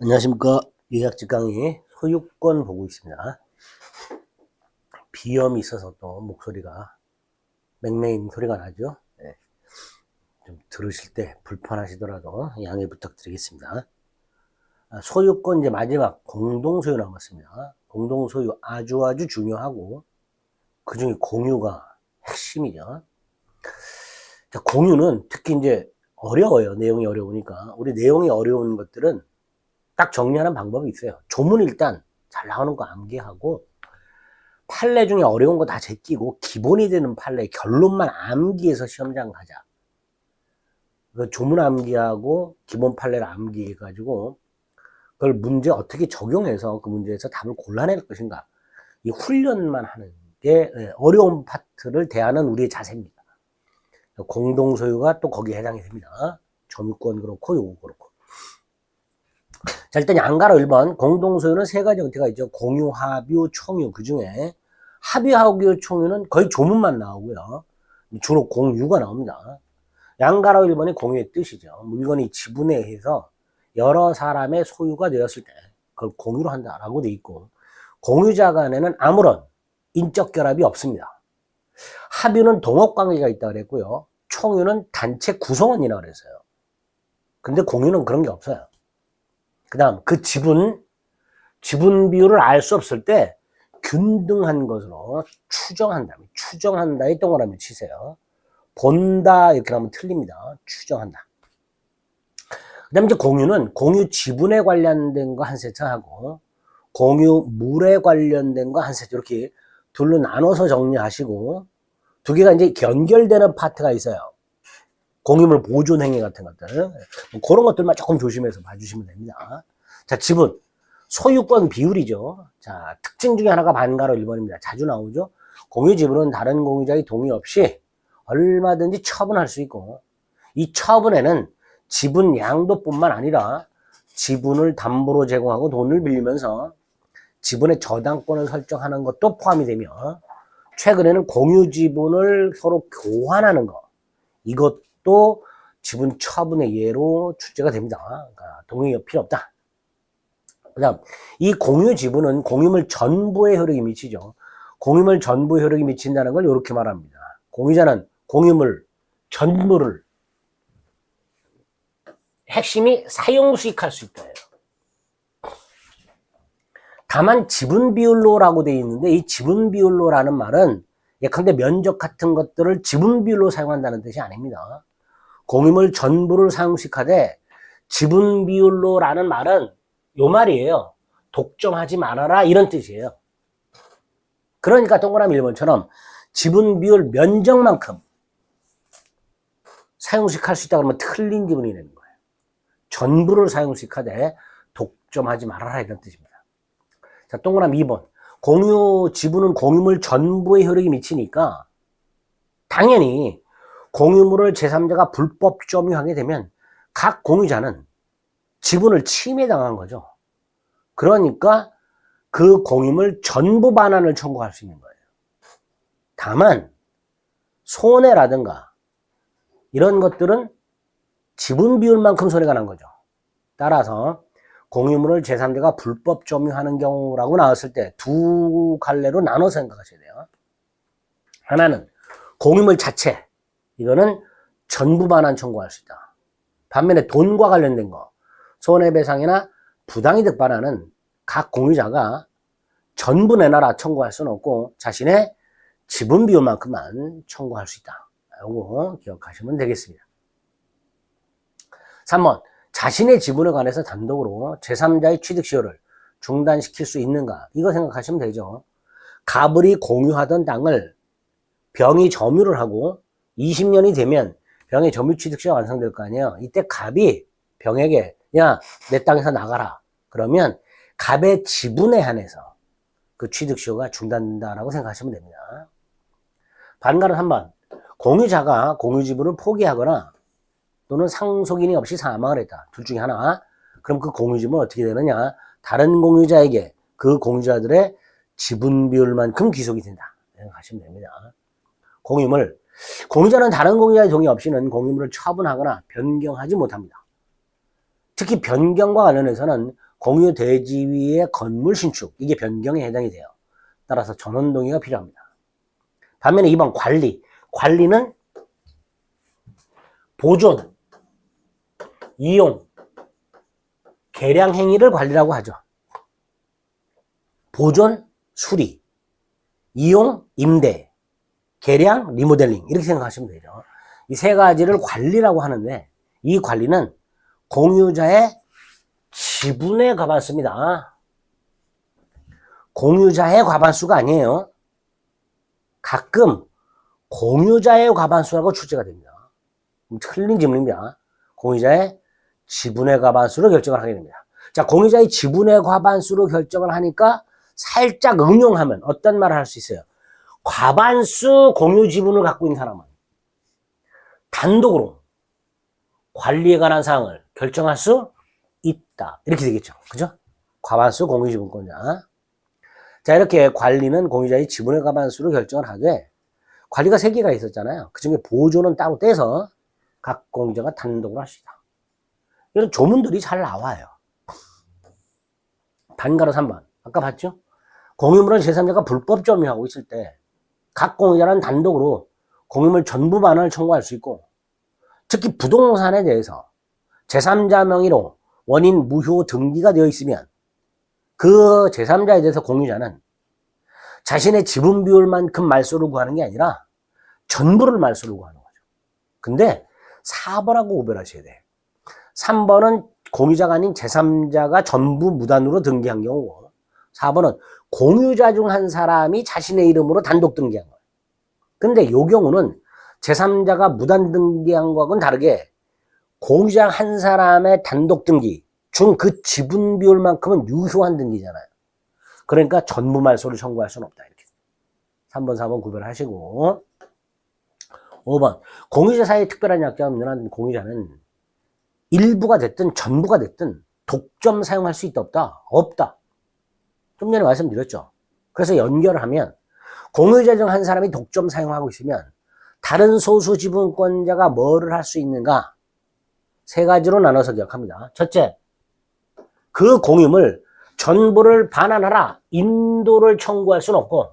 안녕하십니까. 예약직 강의 소유권 보고 있습니다. 비염이 있어서 또 목소리가 맹맹 소리가 나죠. 네. 좀 들으실 때 불편하시더라도 양해 부탁드리겠습니다. 아, 소유권 이제 마지막 공동소유 남았습니다. 공동소유 아주 아주 중요하고 그 중에 공유가 핵심이죠. 자, 공유는 특히 이제 어려워요. 내용이 어려우니까. 우리 내용이 어려운 것들은 딱 정리하는 방법이 있어요. 조문 일단 잘 나오는 거 암기하고 판례 중에 어려운 거 다 제끼고 기본이 되는 판례 결론만 암기해서 시험장 가자. 그 조문 암기하고 기본 판례를 암기해가지고 그걸 문제 어떻게 적용해서 그 문제에서 답을 골라낼 것인가. 이 훈련만 하는 게 예, 어려운 파트를 대하는 우리의 자세입니다. 공동소유가 또 거기에 해당이 됩니다. 점유권 그렇고 요거 그렇고. 자, 일단 양가로 1번. 공동소유는 세 가지 형태가 있죠. 공유, 합유, 총유. 그 중에 합유, 합유, 총유는 거의 조문만 나오고요. 주로 공유가 나옵니다. 양가로 1번이 공유의 뜻이죠. 물건이 지분에 의해서 여러 사람의 소유가 되었을 때 그걸 공유로 한다라고 돼 있고 공유자 간에는 아무런 인적 결합이 없습니다. 합유는 동업 관계가 있다 그랬고요. 총유는 단체 구성원이라 그랬어요. 근데 공유는 그런 게 없어요. 그 다음, 그 지분, 지분 비율을 알 수 없을 때 균등한 것으로 추정한다. 추정한다에 동그라미 치세요. 본다, 이렇게 하면 틀립니다. 추정한다. 그 다음에 이제 공유는 공유 지분에 관련된 거 한 세트 하고 공유 물에 관련된 거 한 세트 이렇게 둘로 나눠서 정리하시고 두 개가 이제 연결되는 파트가 있어요. 공유물 보존 행위 같은 것들. 뭐 그런 것들만 조금 조심해서 봐주시면 됩니다. 자, 지분. 소유권 비율이죠. 자, 특징 중에 하나가 반가로 1번입니다. 자주 나오죠. 공유 지분은 다른 공유자의 동의 없이 얼마든지 처분할 수 있고, 이 처분에는 지분 양도뿐만 아니라 지분을 담보로 제공하고 돈을 빌리면서 지분의 저당권을 설정하는 것도 포함이 되며, 최근에는 공유 지분을 서로 교환하는 것, 이것 도 지분 처분의 예로 출제가 됩니다. 그러니까 동의가 필요 없다. 그 다음, 이 공유 지분은 공유물 전부의 효력이 미치죠. 공유물 전부 효력이 미친다는 걸 이렇게 말합니다. 공유자는 공유물 전부를 핵심이 사용 수익할 수 있다예요. 다만 지분 비율로라고 되어 있는데 이 지분 비율로라는 말은 예컨대 면적 같은 것들을 지분 비율로 사용한다는 뜻이 아닙니다. 공유물 전부를 사용식하되 지분 비율로라는 말은 요 말이에요. 독점하지 말아라 이런 뜻이에요. 그러니까 동그라미 1번처럼 지분 비율 면적만큼 사용식 할 수 있다 그러면 틀린 지분이 되는 거예요. 전부를 사용식 하되 독점하지 말아라 이런 뜻입니다. 자, 동그라미 2번. 공유 지분은 공유물 전부의 효력이 미치니까 당연히 공유물을 제3자가 불법 점유하게 되면 각 공유자는 지분을 침해당한 거죠. 그러니까 그 공유물 전부 반환을 청구할 수 있는 거예요. 다만 손해라든가 이런 것들은 지분 비율만큼 손해가 난 거죠. 따라서 공유물을 제3자가 불법 점유하는 경우라고 나왔을 때 두 갈래로 나눠서 생각하셔야 돼요. 하나는 공유물 자체, 이거는 전부 반환 청구할 수 있다. 반면에 돈과 관련된 거, 손해배상이나 부당이득 반환은 각 공유자가 전부 내놔라 청구할 수는 없고 자신의 지분 비율만큼만 청구할 수 있다. 이거 기억하시면 되겠습니다. 3번 자신의 지분에 관해서 단독으로 제3자의 취득 시효를 중단시킬 수 있는가? 이거 생각하시면 되죠. 가불이 공유하던 땅을 병이 점유를 하고 20년이 되면 병의 점유 취득 시효가 완성될 거 아니에요. 이때 갑이 병에게 야, 내 땅에서 나가라. 그러면 갑의 지분에 한해서 그 취득 시효가 중단된다라고 생각하시면 됩니다. 반가는 한번 공유자가 공유 지분을 포기하거나 또는 상속인이 없이 사망을 했다. 둘 중에 하나. 그럼 그 공유 지분은 어떻게 되느냐? 다른 공유자에게 그 공유자들의 지분 비율만큼 귀속이 된다. 생각하시면 됩니다. 공유물. 공유자는 다른 공유자의 동의 없이는 공유물을 처분하거나 변경하지 못합니다. 특히 변경과 관련해서는 공유 대지 위에 건물 신축 이게 변경에 해당이 돼요. 따라서 전원 동의가 필요합니다. 반면에 2번 관리 관리는 보존, 이용, 개량 행위를 관리라고 하죠. 보존, 수리, 이용, 임대, 개량, 리모델링 이렇게 생각하시면 되죠. 이 세 가지를 관리라고 하는데 이 관리는 공유자의 지분에 과반수입니다. 공유자의 과반수가 아니에요. 가끔 공유자의 과반수라고 출제가 됩니다. 틀린 질문입니다. 공유자의 지분의 과반수로 결정을 하게 됩니다. 자, 공유자의 지분의 과반수로 결정을 하니까 살짝 응용하면 어떤 말을 할 수 있어요? 과반수 공유 지분을 갖고 있는 사람은 단독으로 관리에 관한 사항을 결정할 수 있다. 이렇게 되겠죠. 그죠? 과반수 공유 지분권자. 자, 이렇게 관리는 공유자의 지분의 과반수로 결정을 하되 관리가 세 개가 있었잖아요. 그 중에 보조는 따로 떼서 각 공유자가 단독으로 하시다. 이런 조문들이 잘 나와요. 반가로 3번. 아까 봤죠? 공유물은 제3자가 불법 점유하고 있을 때 각 공유자는 단독으로 공유물 전부 반환을 청구할 수 있고 특히 부동산에 대해서 제3자 명의로 원인 무효 등기가 되어 있으면 그 제3자에 대해서 공유자는 자신의 지분 비율만큼 말소를 구하는 게 아니라 전부를 말소를 구하는 거죠. 근데 4번하고 구별하셔야 돼. 3번은 공유자가 아닌 제3자가 전부 무단으로 등기한 경우고 4번은 공유자 중 한 사람이 자신의 이름으로 단독 등기한 거예요. 근데 이 경우는 제3자가 무단 등기한 거하고는 다르게 공유자 한 사람의 단독 등기 중 그 지분 비율만큼은 유효한 등기잖아요. 그러니까 전부 말소를 청구할 수는 없다. 이렇게. 3번, 4번 구별하시고 5번 공유자 사이에 특별한 약자가 없는 한 공유자는 일부가 됐든 전부가 됐든 독점 사용할 수 있다 없다? 없다. 좀 전에 말씀드렸죠. 그래서 연결을 하면 공유자 중한 사람이 독점 사용하고 있으면 다른 소수 지분권자가 뭐를 할 수 있는가? 세 가지로 나눠서 기억합니다. 첫째, 그 공유물 전부를 반환하라. 인도를 청구할 수는 없고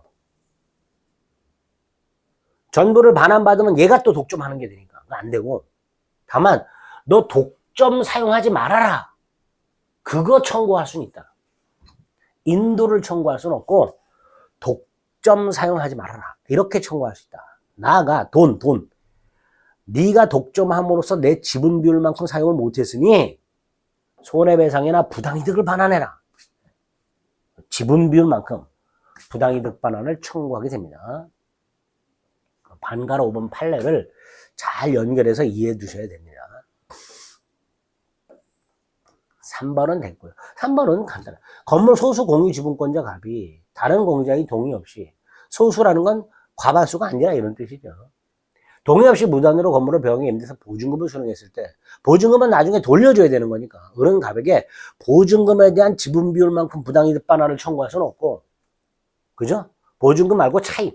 전부를 반환받으면 얘가 또 독점하는 게 되니까 안 되고 다만 너 독점 사용하지 말아라. 그거 청구할 수는 있다. 인도를 청구할 수는 없고 독점 사용하지 말아라. 이렇게 청구할 수 있다. 나아가 돈, 돈. 네가 독점함으로써 내 지분 비율만큼 사용을 못했으니 손해배상이나 부당이득을 반환해라. 지분 비율만큼 부당이득 반환을 청구하게 됩니다. 반가로 5번 판례를 잘 연결해서 이해해 두셔야 됩니다. 3번은 됐고요. 3번은 간단해. 건물 소수 공유 지분권자 갑이 다른 공유자의 동의 없이 소수라는 건 과반수가 아니라 이런 뜻이죠. 동의 없이 무단으로 건물을 병에 임대해서 보증금을 수령했을 때 보증금은 나중에 돌려줘야 되는 거니까 어른 갑에게 보증금에 대한 지분 비율만큼 부당이득 반환을 청구할 수는 없고 그죠? 보증금 말고 차임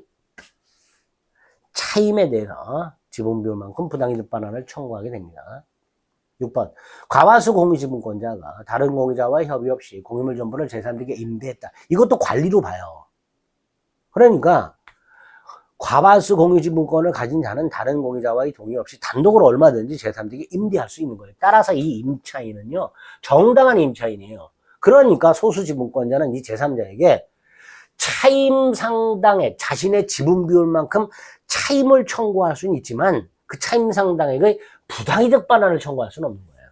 차임에 대해서 지분 비율만큼 부당이득 반환을 청구하게 됩니다. 6번 과반수 공유지분권자가 다른 공유자와 협의 없이 공유물 전부를 제3자에게 임대했다. 이것도 관리로 봐요. 그러니까 과반수 공유지분권을 가진 자는 다른 공유자와의 동의 없이 단독으로 얼마든지 제3자에게 임대할 수 있는 거예요. 따라서 이 임차인은요 정당한 임차인이에요. 그러니까 소수지분권자는 이 제3자에게 차임 상당의 자신의 지분 비율만큼 차임을 청구할 수는 있지만 그 차임 상당액의 부당이득 반환을 청구할 수는 없는 거예요.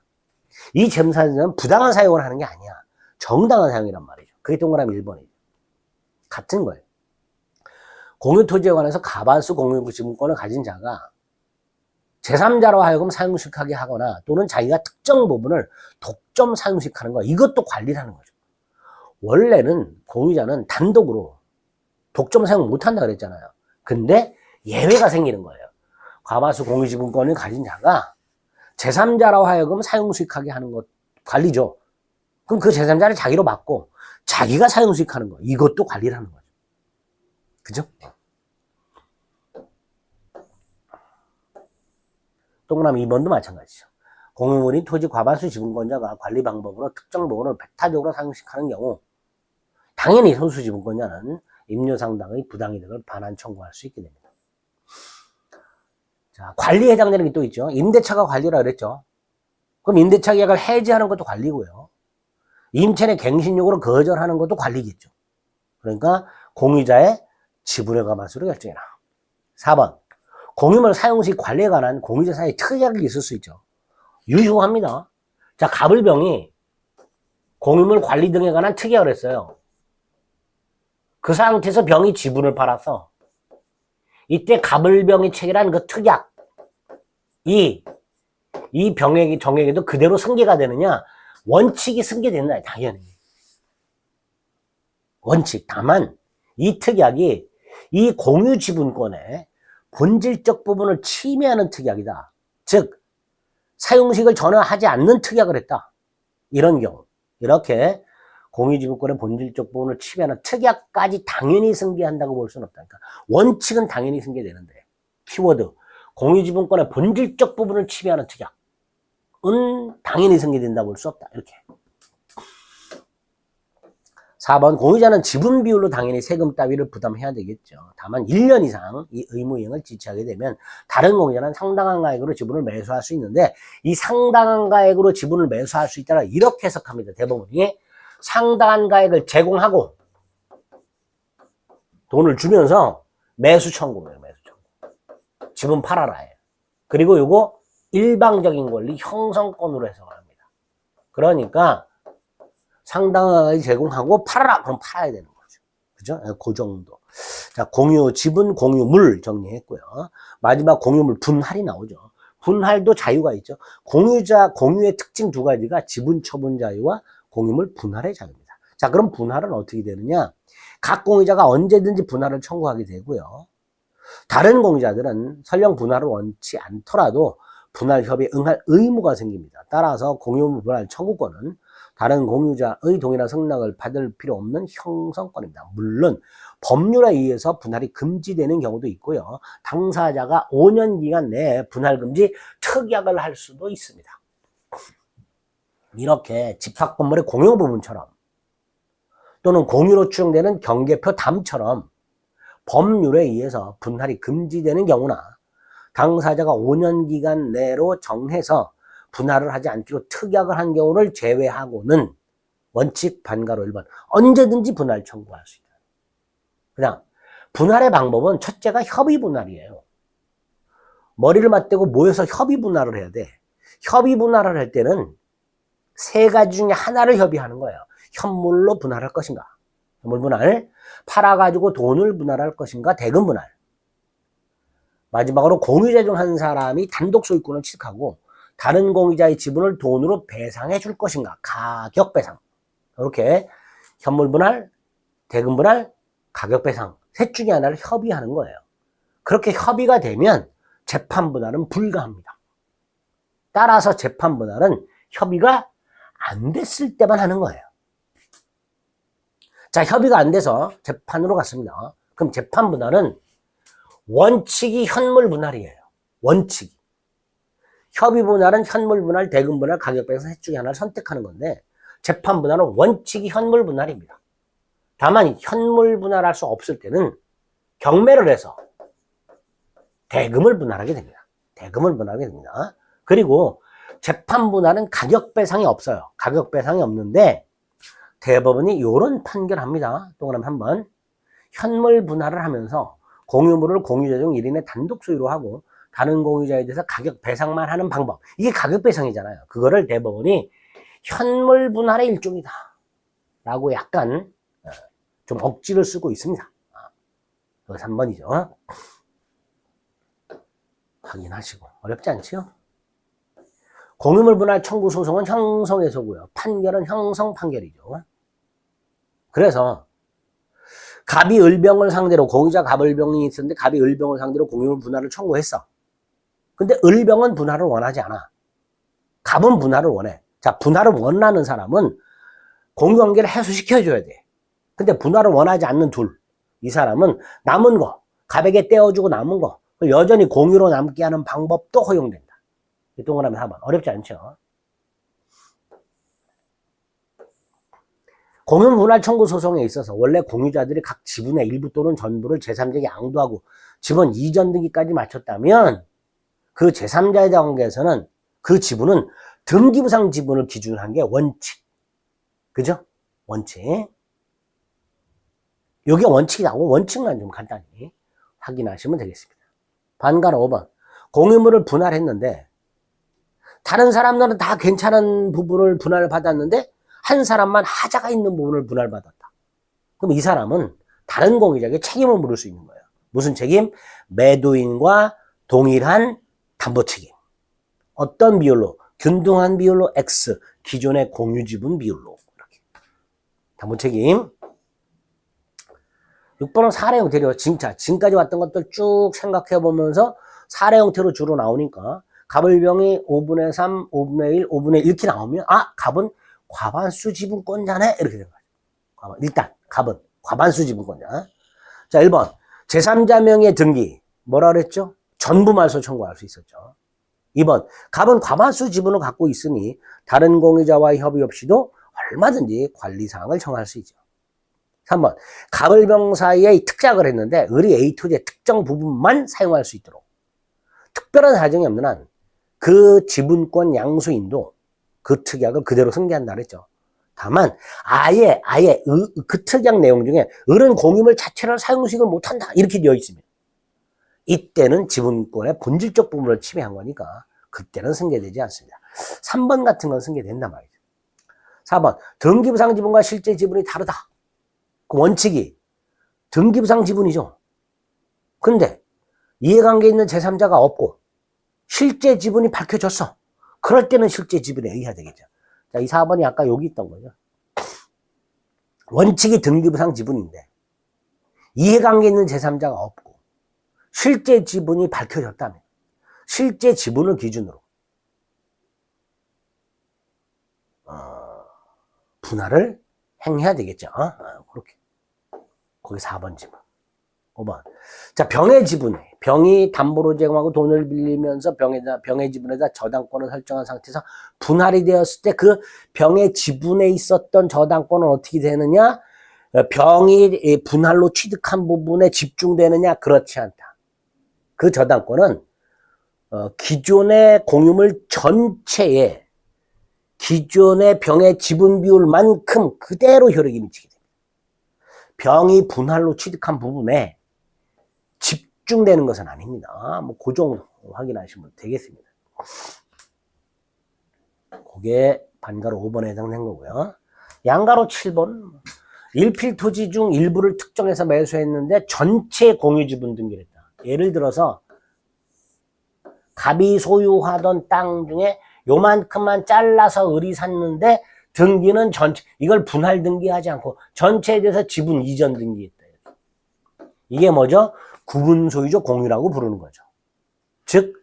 이 잼사는 부당한 사용을 하는 게 아니야. 정당한 사용이란 말이죠. 그게 동그라미 1번이죠. 같은 거예요. 공유토지에 관해서 가반수 공유지분권을 가진 자가 제3자로 하여금 사용식하게 하거나 또는 자기가 특정 부분을 독점 사용식하는 거 이것도 관리라는 거죠. 원래는 공유자는 단독으로 독점 사용 못한다 그랬잖아요. 근데 예외가 생기는 거예요. 과반수 공유지분권을 가진 자가 제3자로 하여금 사용수익하게 하는 것 관리죠. 그럼 그 제3자를 자기로 맡고 자기가 사용수익하는 거 이것도 관리라는 거죠. 그죠? 동그라미 2번도 마찬가지죠. 공유물인 토지 과반수 지분권자가 관리 방법으로 특정 부분을 배타적으로 상식하는 경우 당연히 소수 지분권자는 임료 상당의 부당이득을 반환 청구할 수 있게 됩니다. 자, 관리에 해당되는 게 또 있죠. 임대차가 관리라 그랬죠. 그럼 임대차 계약을 해지하는 것도 관리고요. 임차인의 갱신 요구를 거절하는 것도 관리겠죠. 그러니까 공유자의 지불의 과반수를 결정해라. 4번 공유물 사용 시 관리에 관한 공유자 사이에 특약이 있을 수 있죠. 유효합니다. 자, 가불병이 공유물 관리 등에 관한 특약을 했어요. 그 상태에서 병이 지분을 팔아서 이때 가불병이 체결한 그 특약 이, 이 병에게, 정에게도 그대로 승계가 되느냐? 원칙이 승계된다 당연히. 원칙 다만 이 특약이 이 공유 지분권의 본질적 부분을 침해하는 특약이다. 즉 사용식을 전환하지 않는 특약을 했다. 이런 경우. 이렇게 공유지분권의 본질적 부분을 침해하는 특약까지 당연히 승계한다고 볼 수는 없다. 그러니까 원칙은 당연히 승계되는데 키워드 공유지분권의 본질적 부분을 침해하는 특약은 당연히 승계된다고 볼수 없다. 이렇게 4번 공유자는 지분 비율로 당연히 세금 따위를 부담해야 되겠죠. 다만 1년 이상 이 의무 이행을 지체하게 되면 다른 공유자는 상당한 가액으로 지분을 매수할 수 있는데 이 상당한 가액으로 지분을 매수할 수 있다라 이렇게 해석합니다. 대부분이 상당한 가액을 제공하고 돈을 주면서 매수 청구예요. 매수 청구. 지분 팔아라 해요. 그리고 요거 일방적인 권리 형성권으로 해석을 합니다. 그러니까 상당하게 제공하고 팔아라 그럼 팔아야 되는 거죠. 그죠? 그 정도. 자, 공유 지분 공유물 정리했고요. 마지막 공유물 분할이 나오죠. 분할도 자유가 있죠. 공유자 공유의 특징 두 가지가 지분 처분 자유와 공유물 분할의 자유입니다. 자, 그럼 분할은 어떻게 되느냐? 각 공유자가 언제든지 분할을 청구하게 되고요. 다른 공유자들은 설령 분할을 원치 않더라도 분할 협의에 응할 의무가 생깁니다. 따라서 공유물 분할 청구권은 다른 공유자의 동의나 승낙을 받을 필요 없는 형성권입니다. 물론 법률에 의해서 분할이 금지되는 경우도 있고요. 당사자가 5년 기간 내에 분할 금지 특약을 할 수도 있습니다. 이렇게 집합 건물의 공용 부분처럼 또는 공유로 추정되는 경계표 담처럼 법률에 의해서 분할이 금지되는 경우나 당사자가 5년 기간 내로 정해서 분할을 하지 않기로 특약을 한 경우를 제외하고는 원칙 반가로 1번 언제든지 분할 청구할 수 있다. 그냥 분할의 방법은 첫째가 협의 분할이에요. 머리를 맞대고 모여서 협의 분할을 해야 돼. 협의 분할을 할 때는 세 가지 중에 하나를 협의하는 거예요. 현물로 분할할 것인가? 현물 분할. 팔아가지고 돈을 분할할 것인가? 대금 분할. 마지막으로 공유자 중 한 사람이 단독 소유권을 취득하고 다른 공유자의 지분을 돈으로 배상해 줄 것인가? 가격 배상. 이렇게 현물 분할, 대금 분할, 가격 배상. 셋 중에 하나를 협의하는 거예요. 그렇게 협의가 되면 재판 분할은 불가합니다. 따라서 재판 분할은 협의가 안 됐을 때만 하는 거예요. 자, 협의가 안 돼서 재판으로 갔습니다. 그럼 재판 분할은 원칙이 현물 분할이에요. 원칙이. 협의 분할은 현물 분할, 대금 분할, 가격 배에서 셋 중에 하나를 선택하는 건데 재판 분할은 원칙이 현물 분할입니다. 다만 현물 분할할 수 없을 때는 경매를 해서 대금을 분할하게 됩니다. 대금을 분할하게 됩니다. 그리고 재판 분할은 가격 배상이 없어요. 가격 배상이 없는데 대법원이 이런 판결합니다. 동그라미 한번 현물 분할을 하면서 공유물을 공유자 중 1인의 단독 소유로 하고 다른 공유자에 대해서 가격 배상만 하는 방법. 이게 가격 배상이잖아요. 그거를 대법원이 현물 분할의 일종이다. 라고 약간 어, 좀 억지를 쓰고 있습니다. 그거 3번이죠. 확인하시고. 어렵지 않지요? 공유물 분할 청구 소송은 형성에서고요. 판결은 형성 판결이죠. 그래서 갑이 을병을 상대로 공유자 갑을병이 있었는데 갑이 을병을 상대로 공유물 분할을 청구했어. 근데 을병은 분할을 원하지 않아. 갑은 분할을 원해. 자, 분할을 원하는 사람은 공유 관계를 해소시켜줘야 돼. 근데 분할을 원하지 않는 둘. 이 사람은 남은 거, 갑에게 떼어주고 남은 거, 여전히 공유로 남게 하는 방법도 허용된다. 동그라미 4번. 어렵지 않죠? 공유분할 청구 소송에 있어서 원래 공유자들이 각 지분의 일부 또는 전부를 제3자에게 양도하고 지분 이전 등기까지 마쳤다면 그 제3자의 관계에서는 그 지분은 등기부상 지분을 기준으로 한 게 원칙. 그죠? 원칙. 여기 원칙이 나오고 원칙만 좀 간단히 확인하시면 되겠습니다. 반가로 5번. 공유물을 분할했는데 다른 사람들은 다 괜찮은 부분을 분할받았는데 한 사람만 하자가 있는 부분을 분할받았다. 그럼 이 사람은 다른 공유자에게 책임을 물을 수 있는 거예요. 무슨 책임? 매도인과 동일한 담보 책임. 어떤 비율로? 균등한 비율로 X, 기존의 공유 지분 비율로. 이렇게. 담보 책임. 6번은 사례 형태로 진짜 지금까지 왔던 것들 쭉 생각해 보면서 사례 형태로 주로 나오니까 갑을병이 5분의 3, 5분의 1, 5분의 1 이렇게 나오면 아 갑은 과반수 지분권자네 이렇게 되는 거죠. 과반. 일단 갑은 과반수 지분권자. 자 1번 제3자 명의 등기 뭐라 그랬죠? 전부 말소 청구할 수 있었죠. 2번 갑은 과반수 지분을 갖고 있으니 다른 공유자와의 협의 없이도 얼마든지 관리사항을 정할 수 있죠. 3번 갑을병 사이에 특약을 했는데 을이 A 토지의 특정 부분만 사용할 수 있도록 특별한 사정이 없는 한 그 지분권 양수인도 그 특약을 그대로 승계한다 그랬죠. 다만 아예 아예 의- 그 특약 내용 중에 을은 공유물 자체를 사용식을 못한다 이렇게 되어 있으면 이때는 지분권의 본질적 부분을 침해한 거니까 그때는 승계되지 않습니다. 3번 같은 건 승계된단 말이죠. 4번 등기부상 지분과 실제 지분이 다르다. 그 원칙이 등기부상 지분이죠. 근데 이해관계 있는 제3자가 없고 실제 지분이 밝혀졌어. 그럴 때는 실제 지분에 의해야 되겠죠. 자, 이 4번이 아까 여기 있던 거죠. 원칙이 등기부상 지분인데 이해관계 있는 제3자가 없고 실제 지분이 밝혀졌다면 실제 지분을 기준으로 어, 분할을 행해야 되겠죠. 어? 어, 그렇게. 거기 4번 지분. 5번. 자, 병의 지분에, 병이 담보로 제공하고 돈을 빌리면서 병에다, 병의 지분에다 저당권을 설정한 상태에서 분할이 되었을 때 그 병의 지분에 있었던 저당권은 어떻게 되느냐? 어, 병이 이 분할로 취득한 부분에 집중되느냐? 그렇지 않다. 그 저당권은 어, 기존의 공유물 전체에 기존의 병의 지분 비율만큼 그대로 효력이 미치게 됩니다. 병이 분할로 취득한 부분에 집중되는 것은 아닙니다. 뭐, 그 정도 확인하시면 되겠습니다. 그게 반가로 5번에 해당된 거고요. 양가로 7번. 일필 토지 중 일부를 특정해서 매수했는데 전체 공유 지분 등기를 했다. 예를 들어서 갑이 소유하던 땅 중에 요만큼만 잘라서 을이 샀는데 등기는 전체 이걸 분할 등기하지 않고 전체에 대해서 지분 이전 등기했다. 이게 뭐죠? 구분 소유적 공유라고 부르는 거죠. 즉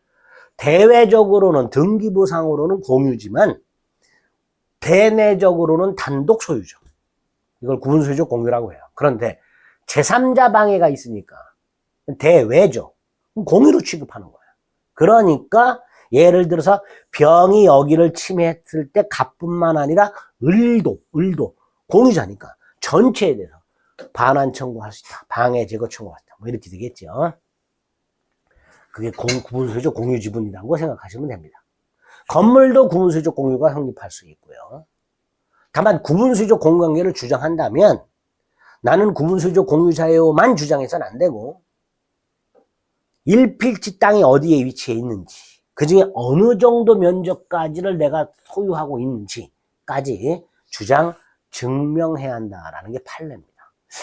대외적으로는 등기부상으로는 공유지만 대내적으로는 단독 소유죠. 이걸 구분 소유적 공유라고 해요. 그런데 제3자 방해가 있으니까 대외죠. 공유로 취급하는 거예요. 그러니까 예를 들어서 병이 여기를 침해했을 때 갑뿐만 아니라 을도 을도 공유자니까 전체에 대해서 반환 청구할 수 있다. 방해 제거 청구할 수 있다. 뭐 이렇게 되겠죠. 그게 공, 구분소유적 공유 지분이라고 생각하시면 됩니다. 건물도 구분소유적 공유가 성립할 수 있고요. 다만 구분소유적 공유관계를 주장한다면 나는 구분소유적 공유자예요만 주장해서는 안 되고 일필지 땅이 어디에 위치해 있는지 그 중에 어느 정도 면적까지를 내가 소유하고 있는지까지 주장 증명해야 한다라는 게 판례입니다.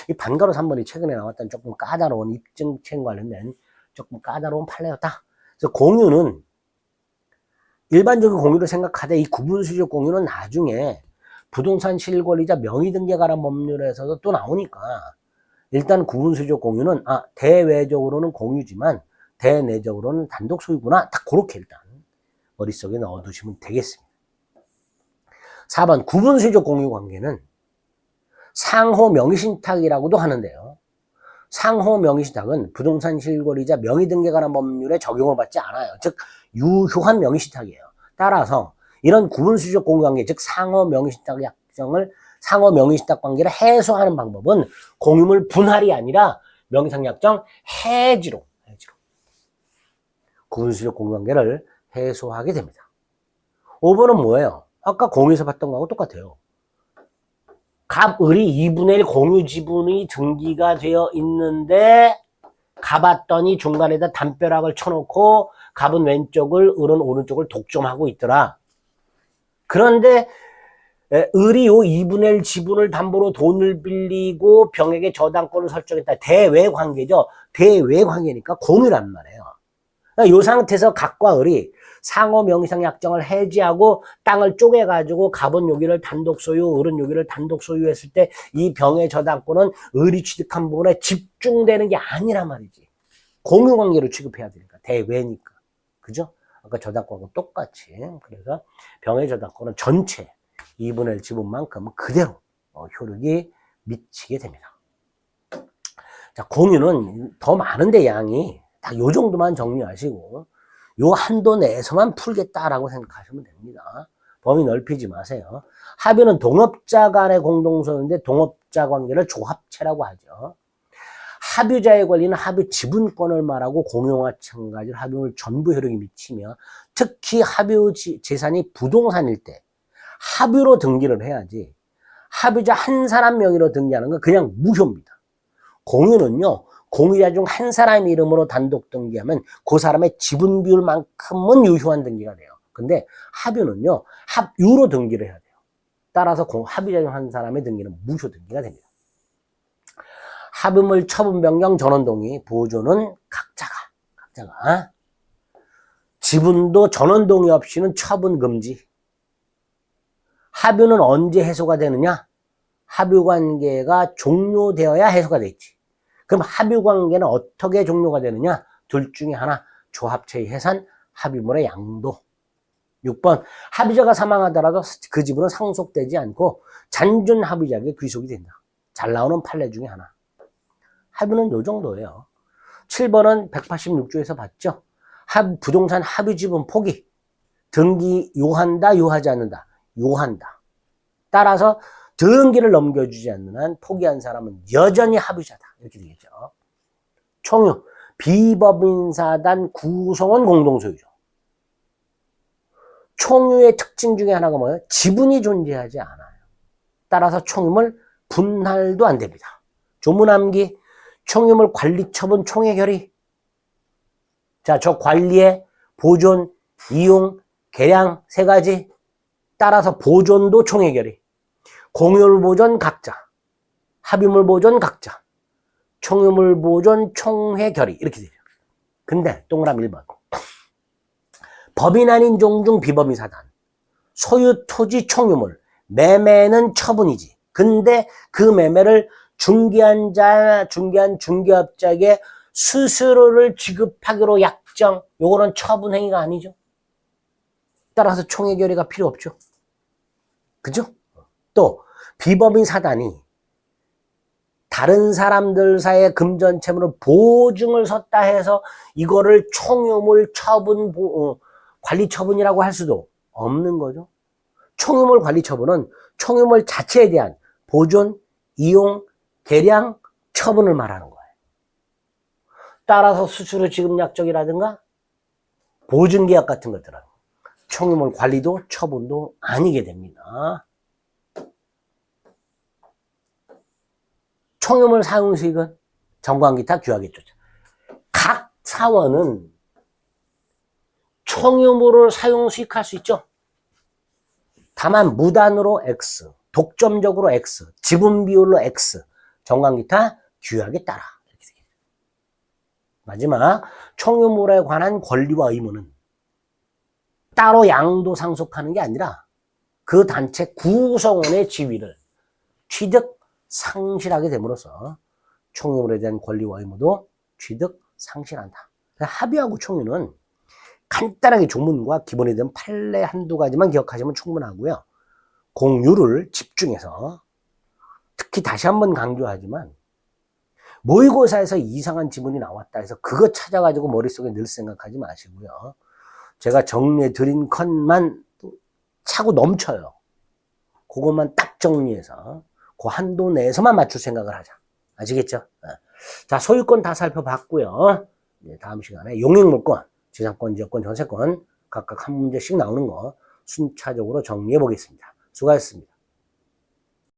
이 반가로 3번이 최근에 나왔던 조금 까다로운 입증책 관련된 조금 까다로운 판례였다. 그래서 공유는 일반적인 공유를 생각하되 이 구분수적 공유는 나중에 부동산 실권리자 명의등기에 관한 법률에서도 또 나오니까 일단 구분수적 공유는 아 대외적으로는 공유지만 대내적으로는 단독 소유구나. 딱 그렇게 일단 머릿속에 넣어두시면 되겠습니다. 4번 구분수적 공유 관계는 상호 명의신탁이라고도 하는데요. 상호 명의신탁은 부동산 실거리자 명의 등기에 관한 법률에 적용을 받지 않아요. 즉 유효한 명의신탁이에요. 따라서 이런 구분수적 공유관계, 즉 상호 명의신탁 약정을 상호 명의신탁 관계를 해소하는 방법은 공유물 분할이 아니라 명의상 약정 해지로 해지로 구분수적 공유관계를 해소하게 됩니다. 5번은 뭐예요? 아까 공유에서 봤던 거하고 똑같아요. 갑을이 2분의 1 공유 지분이 등기가 되어 있는데 가봤더니 중간에다 담벼락을 쳐놓고 갑은 왼쪽을 을은 오른쪽을 독점하고 있더라. 그런데 에, 을이 요 2분의 1 지분을 담보로 돈을 빌리고 병에게 저당권을 설정했다. 대외 관계죠. 대외 관계니까 공유란 말이에요. 그러니까 요 상태에서 갑과 을이 상호 명의상 약정을 해지하고 땅을 쪼개 가지고 갑은 여기를 단독 소유, 을은 여기를 단독 소유했을 때 이 병의 저당권은 을이 취득한 부분에 집중되는 게 아니란 말이지. 공유 관계로 취급해야 되니까. 대외니까. 그죠? 아까 저당권과 똑같이. 그래서 병의 저당권은 전체 2분의 1 지분만큼 그대로 어, 효력이 미치게 됩니다. 자, 공유는 더 많은데 양이 딱요 정도만 정리하시고 요 한도 내에서만 풀겠다라고 생각하시면 됩니다. 범위 넓히지 마세요. 합의는 동업자 간의 공동소유인데 동업자 관계를 조합체라고 하죠. 합유자의 권리는 합의 지분권을 말하고 공유와 마찬가지로 합의물 전부 효력이 미치며 특히 합의 지- 재산이 부동산일 때 합의로 등기를 해야지 합의자 한 사람 명의로 등기하는 건 그냥 무효입니다. 공유는요, 공유자 중 한 사람 이름으로 단독 등기하면 그 사람의 지분 비율만큼은 유효한 등기가 돼요. 근데 합유는요, 합유로 등기를 해야 돼요. 따라서 공- 합의자 중 한 사람의 등기는 무효 등기가 됩니다. 합의물 처분 변경 전원 동의 보조는 각자가 각자가 지분도 전원 동의 없이는 처분 금지. 합의는 언제 해소가 되느냐? 합의 관계가 종료되어야 해소가 되지. 그럼 합의 관계는 어떻게 종료가 되느냐? 둘 중에 하나, 조합체의 해산, 합의물의 양도. 6번, 합의자가 사망하더라도 그 지분은 상속되지 않고 잔존 합의자에게 귀속이 된다. 잘 나오는 판례 중에 하나. 합의는 요 정도예요. 7번은 186조에서 봤죠? 합, 부동산 합의 지분 포기. 등기 요한다, 요하지 않는다. 요한다. 따라서 등기를 넘겨주지 않는 한 포기한 사람은 여전히 합의자다. 이렇게 되겠죠. 총유, 비법인사단 구성원 공동소유죠. 총유의 특징 중에 하나가 뭐예요? 지분이 존재하지 않아요. 따라서 총유물 분할도 안 됩니다. 조문암기, 총유물 관리 처분 총회 결의. 자, 저 관리의 보존, 이용, 개량 세 가지. 따라서 보존도 총회 결의. 공유물 보존 각자, 합의물 보존 각자, 총유물 보존 총회 결의 이렇게 되죠. 근데 동그라미 1번 법인 아닌 종중 비법인 사단 소유 토지 총유물 매매는 처분이지. 근데 그 매매를 중개한 자, 중개한 중개업자에게 수수료를 지급하기로 약정. 요거는 처분 행위가 아니죠. 따라서 총회 결의가 필요 없죠. 그죠? 또 비법인 사단이 다른 사람들 사이에 금전채무를 보증을 섰다 해서 이거를 총유물 처분 보- 어, 관리 처분이라고 할 수도 없는 거죠. 총유물 관리 처분은 총유물 자체에 대한 보존, 이용, 개량, 처분을 말하는 거예요. 따라서 수수료 지급 약정이라든가 보증 계약 같은 것들은 총유물 관리도 처분도 아니게 됩니다. 총유물 사용 수익은 정관기타 규약했죠. 각 사원은 총유물을 사용 수익할 수 있죠. 다만 무단으로 X, 독점적으로 X, 지분 비율로 X, 정관기타 규약에 따라. 마지막 총유물에 관한 권리와 의무는 따로 양도 상속하는 게 아니라 그 단체 구성원의 지위를 취득 상실하게 됨으로써 총유물에 대한 권리와 의무도 취득 상실한다. 합의하고 총유는 간단하게 조문과 기본에 대한 판례 한두 가지만 기억하시면 충분하고요. 공유를 집중해서 특히 다시 한번 강조하지만 모의고사에서 이상한 지문이 나왔다 해서 그거 찾아가지고 머릿속에 늘 생각하지 마시고요. 제가 정리해 드린 또 차고 넘쳐요. 그것만 딱 정리해서 그 한도 내에서만 맞출 생각을 하자. 아시겠죠? 어. 자, 소유권 다 살펴봤고요. 이제 다음 시간에 용익물권, 지상권, 지역권, 전세권 각각 한 문제씩 나오는 거 순차적으로 정리해 보겠습니다. 수고하셨습니다.